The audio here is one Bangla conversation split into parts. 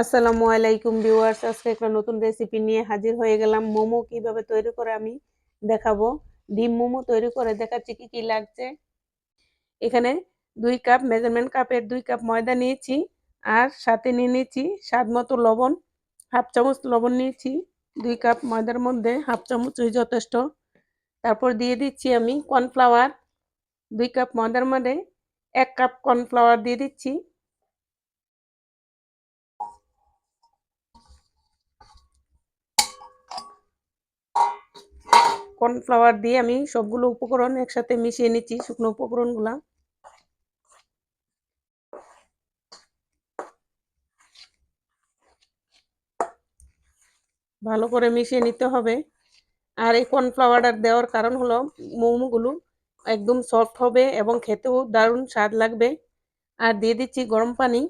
আসসালামু আলাইকুম ভিউয়ার্স, আজকে একটা নতুন রেসিপি নিয়ে হাজির হয়ে গেলাম। মোমো কীভাবে তৈরি করে আমি দেখাবো। ডিম মোমো তৈরি করে দেখাচ্ছি কি কি লাগছে। এখানে দুই কাপ মেজারমেন্ট কাপের দুই কাপ ময়দা নিয়েছি আর সাথে নিয়ে নিয়েছি স্বাদ মতো লবণ, হাফ চামচ লবণ নিয়েছি, দুই কাপ ময়দার মধ্যে হাফ চামচ চামচই যথেষ্ট। তারপর দিয়ে দিচ্ছি আমি কর্নফ্লাওয়ার দুই কাপ ময়দার মধ্যে এক কাপ কর্নফ্লাওয়ার দিয়ে দিচ্ছি। কর্নফ্লাওয়ার দিয়ে আমি সবগুলো উপকরণ একসাথে মিশিয়ে নিচ্ছি, শুকনো উপকরণগুলা। ভালো করে মিশিয়ে নিতে হবে। আর এই কর্নফ্লাওয়ারটা দেওয়ার কারণ হলো, মোমোগুলো একদম সফট হবে এবং খেতেও দারুণ স্বাদ লাগবে। আর দিয়ে দিচ্ছি গরম পানি।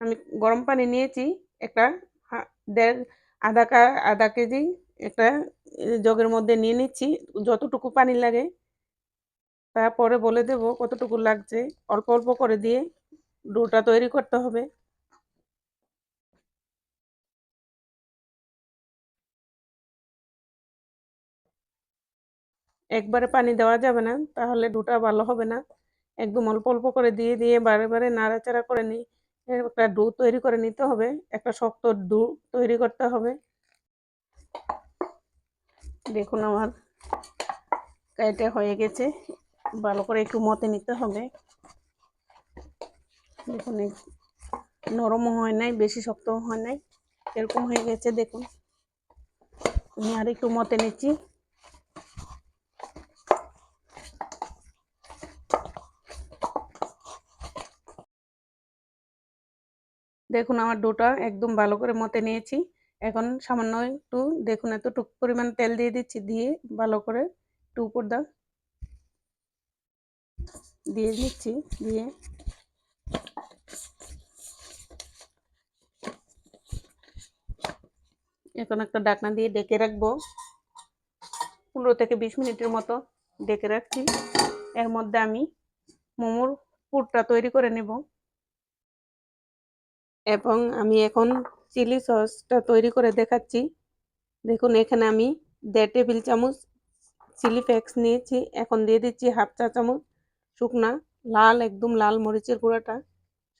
আমি গরম পানি নিয়েছি, একটা দেড় আধা কা আধা কেজি একটা জগের মধ্যে নিয়ে নিচ্ছি, যতটুকু পানি লাগে। তারপরে বলে দেব কতটুকু লাগছে। অল্প অল্প করে দিয়ে ডোটা তৈরি করতে হবে। একবারে পানি দেওয়া যাবে না, তাহলে ডোটা ভালো হবে না। একদম অল্প অল্প করে দিয়ে দিয়ে বারে বারে নাড়াচাড়া করে নিই। একটা ডো তৈরি করে নিতে হবে, একটা শক্ত ডো তৈরি করতে হবে। দেখুন আমার কাইটা হয়ে গেছে, ভালো করে একটু মতে নিতে হবে। দেখুন নরমও হয় নাই, বেশি শক্তও হয় নাই, এরকম হয়ে গেছে দেখুন। আমি আর একটু মতে নিচ্ছি। দেখুন আমার ডোটা একদম ভালো করে মতে নিয়েছি। এখন সামান্য একটু দেখুন এতটুকু পরিমাণ তেল দিয়ে দিচ্ছি, দিয়ে ভালো করে একটু উপর দা দিয়ে দিচ্ছি, দিয়ে। এখন একটা ডাকনা দিয়ে ডেকে রাখব। পনেরো থেকে বিশ মিনিটের মতো ডেকে রাখছি। এর মধ্যে আমি মোমোর পুরটা তৈরি করে নেব। এবং আমি এখন চিলি সসটা তৈরি করে দেখাচ্ছি। দেখুন, এখানে আমি দেড় টেবিল চামচ চিলি ফ্লেক্স নিয়েছি। এখন দিয়ে দিচ্ছি হাফ চা চামচ শুকনা, লাল, একদম লাল মরিচের গুঁড়াটা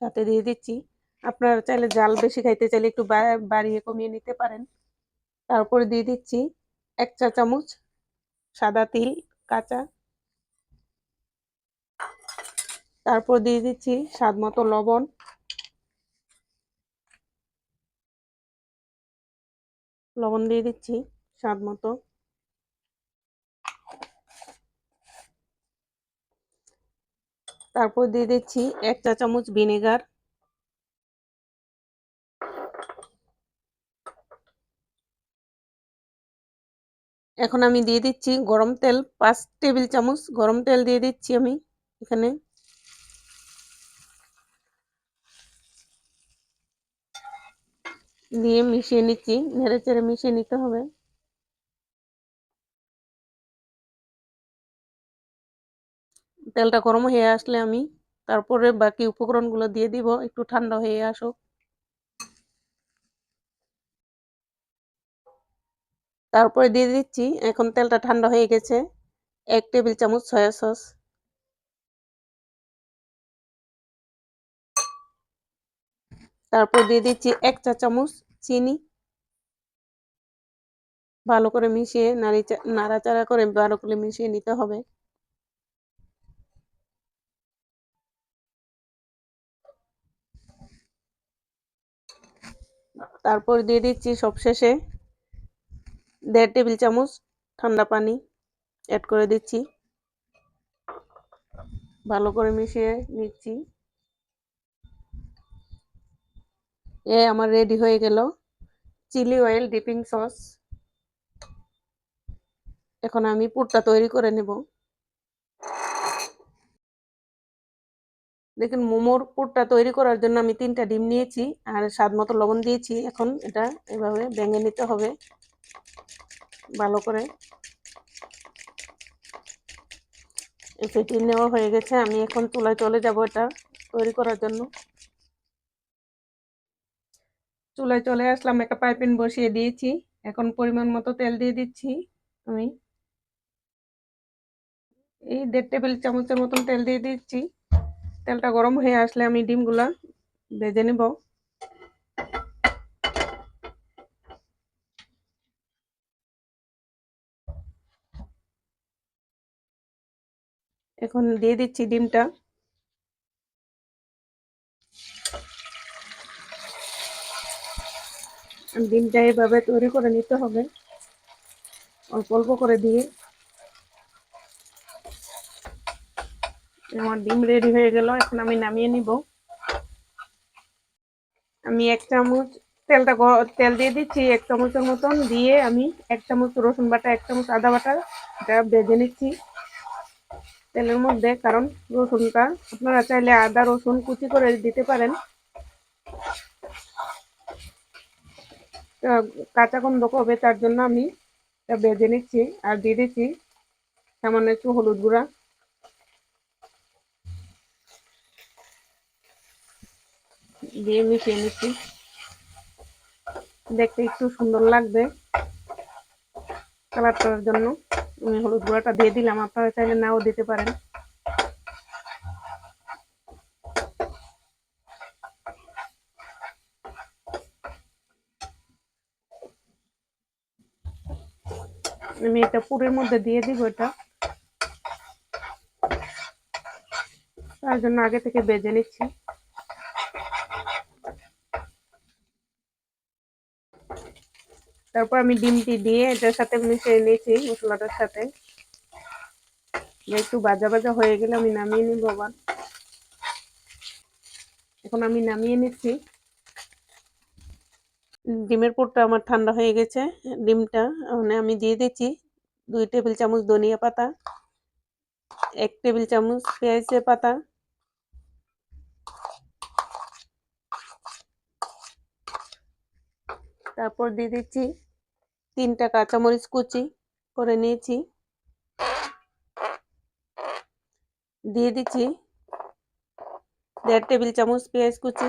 সাথে দিয়ে দিচ্ছি। আপনারা চাইলে জাল বেশি খাইতে চাইলে একটু বাড়িয়ে কমিয়ে নিতে পারেন। তারপরে দিয়ে দিচ্ছি এক চা চামচ সাদা তিল, কাঁচা। তারপর দিয়ে দিচ্ছি স্বাদ মতো লবণ। লবণ দিয়ে দিচ্ছি, স্বাদ মতো। তারপর দিয়ে দিচ্ছি এক চা চামচ ভিনেগার। এখন আমি দিয়ে দিচ্ছি গরম তেল, পাঁচ টেবিল চামচ গরম তেল দিয়ে দিচ্ছি আমি এখানে। দিয়ে মিশিয়ে নিচ্ছি, নেড়ে চেড়ে মিশিয়ে নিতে হবে। তেলটা গরম হয়ে আসলে আমি তারপরে বাকি উপকরণগুলো দিয়ে দিব, একটু ঠান্ডা হয়ে আসুক। তারপরে দিয়ে দিচ্ছি, এখন তেলটা ঠান্ডা হয়ে গেছে, এক টেবিল চামচ সয়া সস। তারপর দিয়ে দিচ্ছি এক চা চামচ চিনি। ভালো করে মিশিয়ে নাড়ি নাড়াচাড়া করে ভালো করে মিশিয়ে নিতে হবে। তারপর দিয়ে দিচ্ছি সবশেষে দেড় টেবিল চামচ ঠান্ডা পানি অ্যাড করে দিচ্ছি। ভালো করে মিশিয়ে নিচ্ছি। এ আমার রেডি হয়ে গেল। চিলি অয়েল ডিপিং সস এখন আমি পুরটা তৈরি করে নেব। দেখুন, মোমোর পুরটা তৈরি করার জন্য আমি তিনটা ডিম নিয়েছি আর স্বাদ মতো লবণ দিয়েছি। এখন এটা এভাবে ভেঙে নিতে হবে ভালো করে। ফেটিয়ে নেওয়া হয়ে গেছে। আমি এখন চুলায় চলে যাব এটা তৈরি করার জন্য। চুলায় চলে আসলাম, একটা পাইপিন বসিয়ে দিয়েছি। এখন পরিমাণ মতো তেল দিয়ে দিচ্ছি আমি। এই দেড় টেবিল চামচের মতন তেল দিয়ে দিচ্ছি। তেলটা গরম হয়ে আসলে আমি ডিমগুলা ভেজে নেব। এখন দিয়ে দিচ্ছি ডিমটা। ডিমটা এভাবে তৈরি করে নিতে হবে। অল্প অল্প করে দিয়ে। আমার ডিম রেডি হয়ে গেল, এখন আমি নামিয়ে নিব। আমি এক চামচ তেলটা তেল দিয়ে দিচ্ছি এক চামচের মতন। দিয়ে আমি এক চামচ রসুন বাটা, এক চামচ আদা বাটা, এটা ভেজে নিচ্ছি তেলের মধ্যে। কারণ রসুনটা আপনারা চাইলে আদা, রসুন কুচি করে দিতে পারেন। কাঁচা গন্ধ হবে, তার জন্য আমি ভেজে নিচ্ছি আর দিয়ে দিচ্ছি সামান্য একটু হলুদ গুঁড়া। দিয়ে মিশিয়ে নিচ্ছি। দেখতে একটু সুন্দর লাগবে কালারটার জন্য। আমি হলুদ গুঁড়াটা দিয়ে দিলাম, আপনারা চাইলে নাও দিতে পারেন। আমি এটা পুরের মধ্যে দিয়ে দিব এটা। তার জন্য আগে থেকে বেজে নিচ্ছি। তারপর আমি ডিমটি দিয়ে এটার সাথে মিশিয়ে নিয়েছি, মশলাটার সাথে। একটু বাজা বাজা হয়ে গেলে আমি নামিয়ে নিব আবার। এখন আমি নামিয়ে নিচ্ছি। ডিমের পুরটা আমার ঠান্ডা হয়ে গেছে, ডিমটা মানে আমি দিয়ে দিচ্ছি দুই টেবিল চামচ ধনিয়া পাতা, এক টেবিল চামচ পেঁয়াজের পাতা, তারপর দিয়ে দিচ্ছি তিনটা কাঁচামরিচ কুচি করে নিয়েছি, দিয়ে দিচ্ছি দেড় টেবিল চামচ পেঁয়াজ কুচি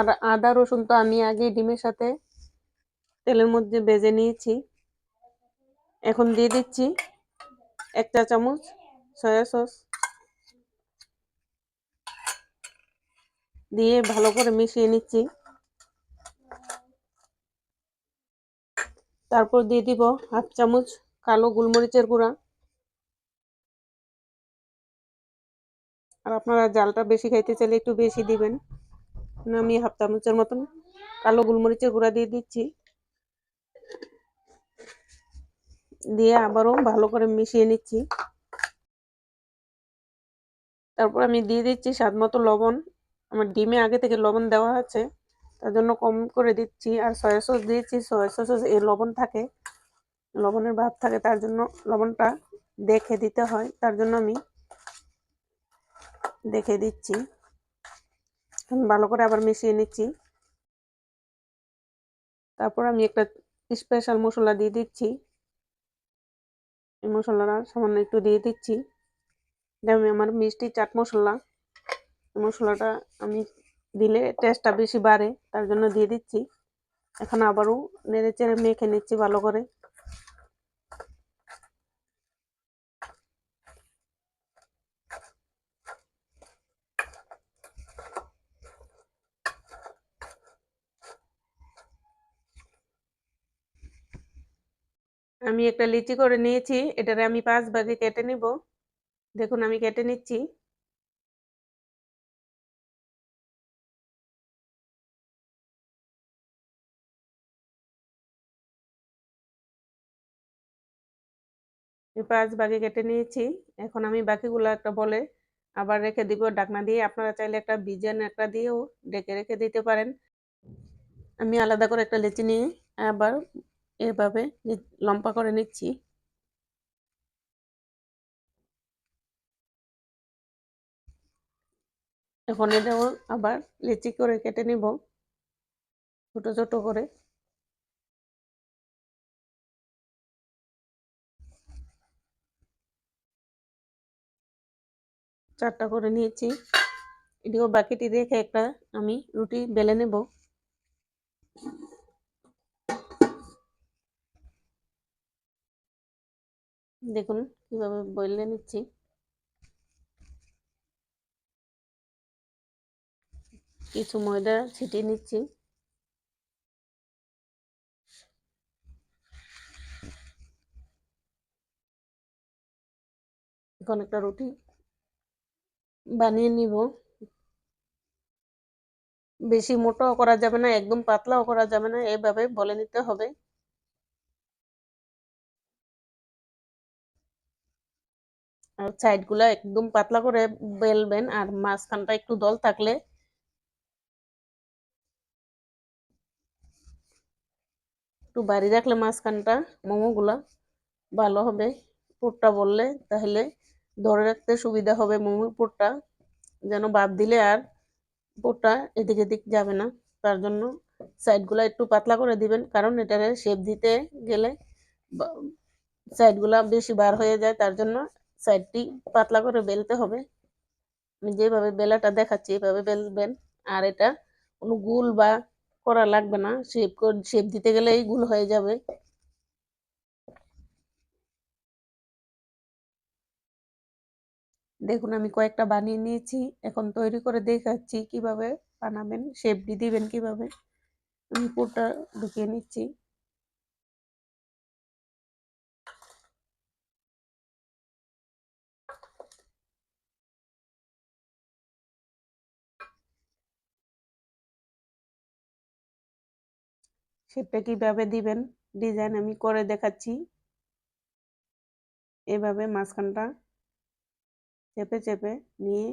আর আদা, রসুন তো আমি আগে ডিমের সাথে তেলের মধ্যে বেজে নিয়েছি। এখন দিয়ে দিচ্ছি এক চা চামচ সয়া সস। দিয়ে ভালো করে মিশিয়ে নিচ্ছি। তারপর দিয়ে দিব হাফ চামচ কালো গোলমরিচের গুঁড়া। আর আপনারা জালটা বেশি খাইতে চাইলে একটু বেশি দিবেন। আমি হাফ চামচের মতন কালো গোলমরিচের গুঁড়া দিয়ে দিচ্ছি। দিয়ে আবারও ভালো করে মিশিয়ে নিচ্ছি। তারপর আমি দিয়ে দিচ্ছি স্বাদ মতো লবণ। আমার ডিমে আগে থেকে লবণ দেওয়া আছে, তার জন্য কম করে দিচ্ছি। আর সয়া সস দিয়েছি, সয়া সস এ লবণ থাকে, লবণের ভাব থাকে, তার জন্য লবণটা দেখে দিতে হয়, তার জন্য আমি দেখে দিচ্ছি। ভালো করে আবার মিশিয়ে নিচ্ছি। তারপর আমি একটা স্পেশাল মশলা দিয়ে দিচ্ছি। এই মশলাটা সামান্য একটু দিয়ে দিচ্ছি। আমি আমার মিষ্টি চাট মশলা। মশলাটা আমি দিলে টেস্টটা বেশি বাড়ে, তার জন্য দিয়ে দিচ্ছি। এখন আবারও নেড়ে চেড়ে মেখে নিচ্ছি ভালো করে। আমি একটা লিচি করে নিয়েছি, এটারে আমি পাঁচ ভাগে কেটে নিব। দেখুন, আমি কেটে নিচ্ছি। পাঁচ ভাগে কেটে নিয়েছি। এখন আমি বাকিগুলো একটা বলে আবার রেখে দিব ডাকনা দিয়ে। আপনারা চাইলে একটা বিজান একটা দিয়েও ডেকে রেখে দিতে পারেন। আমি আলাদা করে একটা লেচি নিয়ে আবার এভাবে লম্পা করে নিচ্ছি। এখন এটাও আবার লেচি করে কেটে নিব, ছোট ছোট করে। চারটা করে নিয়েছি। এদিকে বাকিটি রেখে একটা আমি রুটি বেলে নেব। দেখুন কীভাবে বললে নিচ্ছি। কিছু ময়দা ছিটিয়ে নিচ্ছি। এখন একটা রুটি বানিয়ে নিব। বেশি মোটাও করা যাবে না, একদম পাতলাও করা যাবে না, এভাবে বলে নিতে হবে। সাইডগুলো একদম পাতলা করে বেলবেন আর মাঝখানটা একটু দল থাকলে একটু বাড়ি রাখলে মাঝখানটা মোমোগুলা ভালো হবে। পুরটা বললে তাহলে ধরে রাখতে সুবিধা হবে মোমো পুরটা, যেন বাদ দিলে আর পুরটা এদিক এদিক যাবে না। তার জন্য সাইডগুলো একটু পাতলা করে দিবেন, কারণ এটারে শেপ দিতে গেলে সাইডগুলা বেশি বার হয়ে যায়, তার জন্য সাইডটি পাতলা করে বেলতে হবে। আমি যেভাবে বেলাটা দেখাচ্ছি, এভাবে বেলবেন। আর এটা কোনো গুল বা করা লাগবে না। শেপ শেপ দিতে গেলে এই গুল হয়ে যাবে। দেখুন, আমি কয়েকটা বানিয়ে নিয়েছি। এখন তৈরি করে দেখাচ্ছি কীভাবে বানাবেন শেপটি দিবেন কীভাবে। আমি পুরটা ঢুকিয়ে নিচ্ছি। শেপটা কীভাবে দিবেন? ডিজাইন আমি করে দেখাচ্ছি। এভাবে মাঝখানটা চেপে চেপে নিয়ে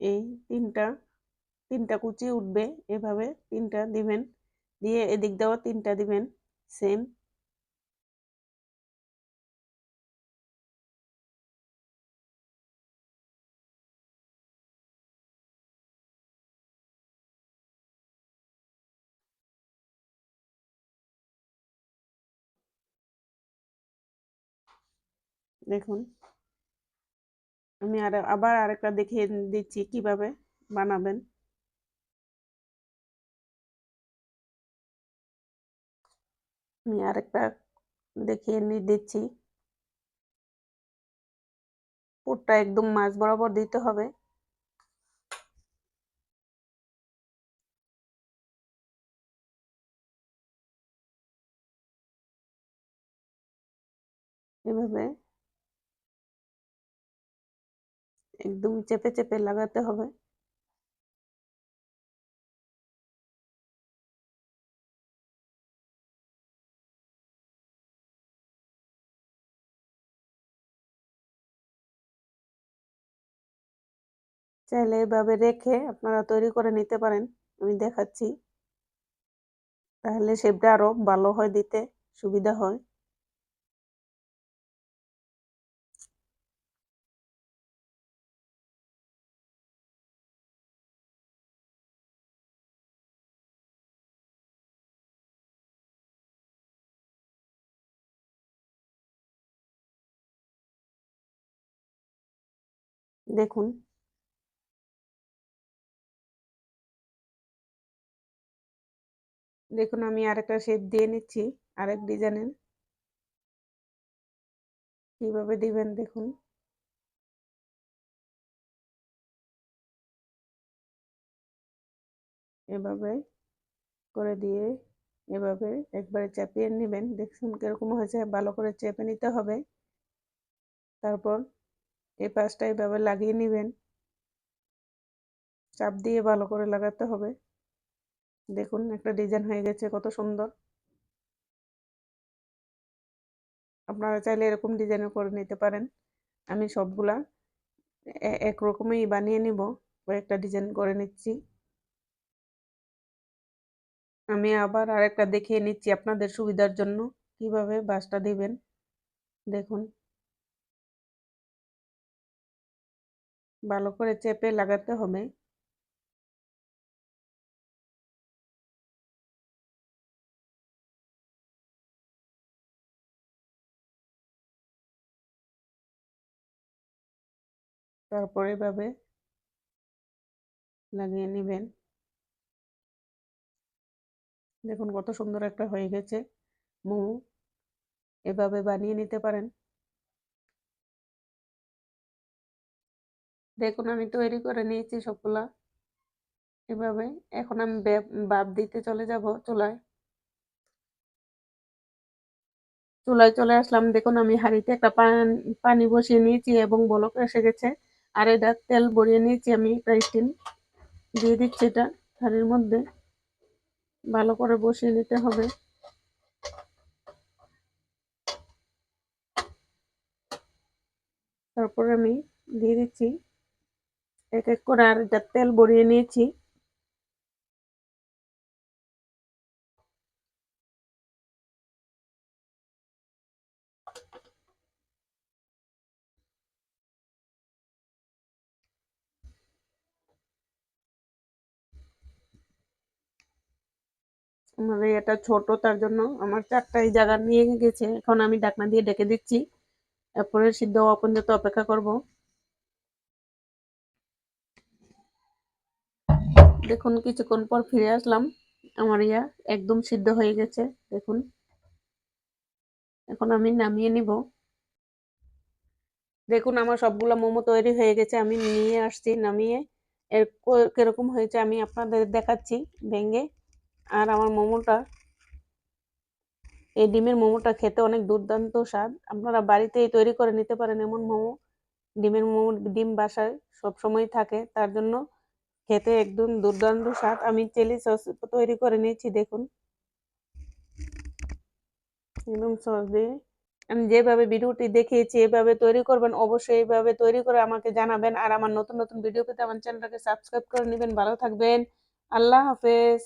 এই তিনটা তিনটা কুচি উঠবে, এভাবে তিনটা দিবেন, দিয়ে এদিক দেওয়া তিনটা দিবেন সেম দেখুন, আমি আর, আবার আরেকটা দেখিয়ে দিচ্ছি কীভাবে বানাবেন। আমি আরেকটা দেখিয়ে নিয়ে দিচ্ছি। পুরটা একদম মাছ বরাবর দিতে হবে। এভাবে একদম চেপে চেপে লাগাতে হবে। চাইলে এভাবে রেখে আপনারা তৈরি করে নিতে পারেন। আমি দেখাচ্ছি। তাহলে শেপটা আরও ভালো হয় দিতে, সুবিধা হয়। দেখুন। দেখুন, আমি আরেকটা শেপ দিয়ে নিচ্ছি, আরেক ডিজাইনের কীভাবে দিবেন দেখুন। এভাবে করে দিয়ে, এভাবে একবারে চাপিয়ে নেবেন। দেখুন কীরকম হয়েছে, ভালো করে চেপে নিতে হবে। তারপর এই পাশটা এভাবে লাগিয়ে নেবেন। চাপ দিয়ে ভালো করে লাগাতে হবে। দেখুন, একটা ডিজাইন হয়ে গেছে, কত সুন্দর। আপনারা চাইলে এরকম ডিজাইনও করে নিতে পারেন। আমি সবগুলা একরকমই বানিয়ে নিব, কয়েকটা ডিজাইন করে নিচ্ছি। আমি আবার আরেকটা দেখিয়ে নিচ্ছি আপনাদের সুবিধার জন্য, কীভাবে বাসটা দিবেন। দেখুন। ভালো করে চেপে লাগাতে হবে। তারপরে এভাবে লাগিয়ে নেবেন। দেখুন কত সুন্দর একটা হয়ে গেছে। মোমো এভাবে বানিয়ে নিতে পারেন। দেখুন আমি তৈরি করে নিয়েছি সবগুলা। এভাবে এখন আমি বাপ দিতে চলে যাব চুলায়। চুলায় চলে আসলাম। দেখুন আমি হাঁড়িতে একটা পানি বসিয়ে নিয়েছি এবং বলক এসে গেছে। আর এটা তেল ভরিয়ে নিয়েছি আমি প্রায় তিন। দিয়ে দিচ্ছি এটা থালির মধ্যে। ভালো করে বসিয়ে নিতে হবে। তারপরে আমি দিয়ে দিচ্ছি। এক এক করে আর এটা তেল ভরিয়ে নিয়েছি। আমার এটা ছোট, তার জন্য আমার চারটাই জায়গা নিয়ে গেছে। এখন আমি ডাকনা দিয়ে ডেকে দিচ্ছি। এরপরে সিদ্ধ হওয়া পর্যন্ত অপেক্ষা করব। দেখুন, কিছুক্ষণ পর ফিরে আসলাম। আমার ইয়া একদম সিদ্ধ হয়ে গেছে, দেখুন। এখন আমি নামিয়ে নিব। দেখুন, আমার সবগুলো মোমো তৈরি হয়ে গেছে। আমি নিয়ে আসছি নামিয়ে। এর কীরকম হয়েছে আমি আপনাদের দেখাচ্ছি ভেঙে আর আমার মোমোটা, এই ডিমের মোমোটা খেতে অনেক দুর্দান্ত স্বাদ। আপনারা বাড়িতেই তৈরি করে নিতে পারেন এমন মোমো। ডিমের মোমো, ডিম বাসায় সবসময় থাকে, তার জন্য খেতে একদম দুর্দান্ত স্বাদ। আমি চিলি সস তৈরি করে নিয়েছি, দেখুন। একদম সস দিয়ে। আমি যেভাবে ভিডিওটি দেখিয়েছি, এভাবে তৈরি করবেন, অবশ্যই এইভাবে তৈরি করে আমাকে জানাবেন। আর আমার নতুন নতুন ভিডিও পেতে আমার চ্যানেলটাকে সাবস্ক্রাইব করে নেবেন। ভালো থাকবেন। আল্লাহ হাফেজ।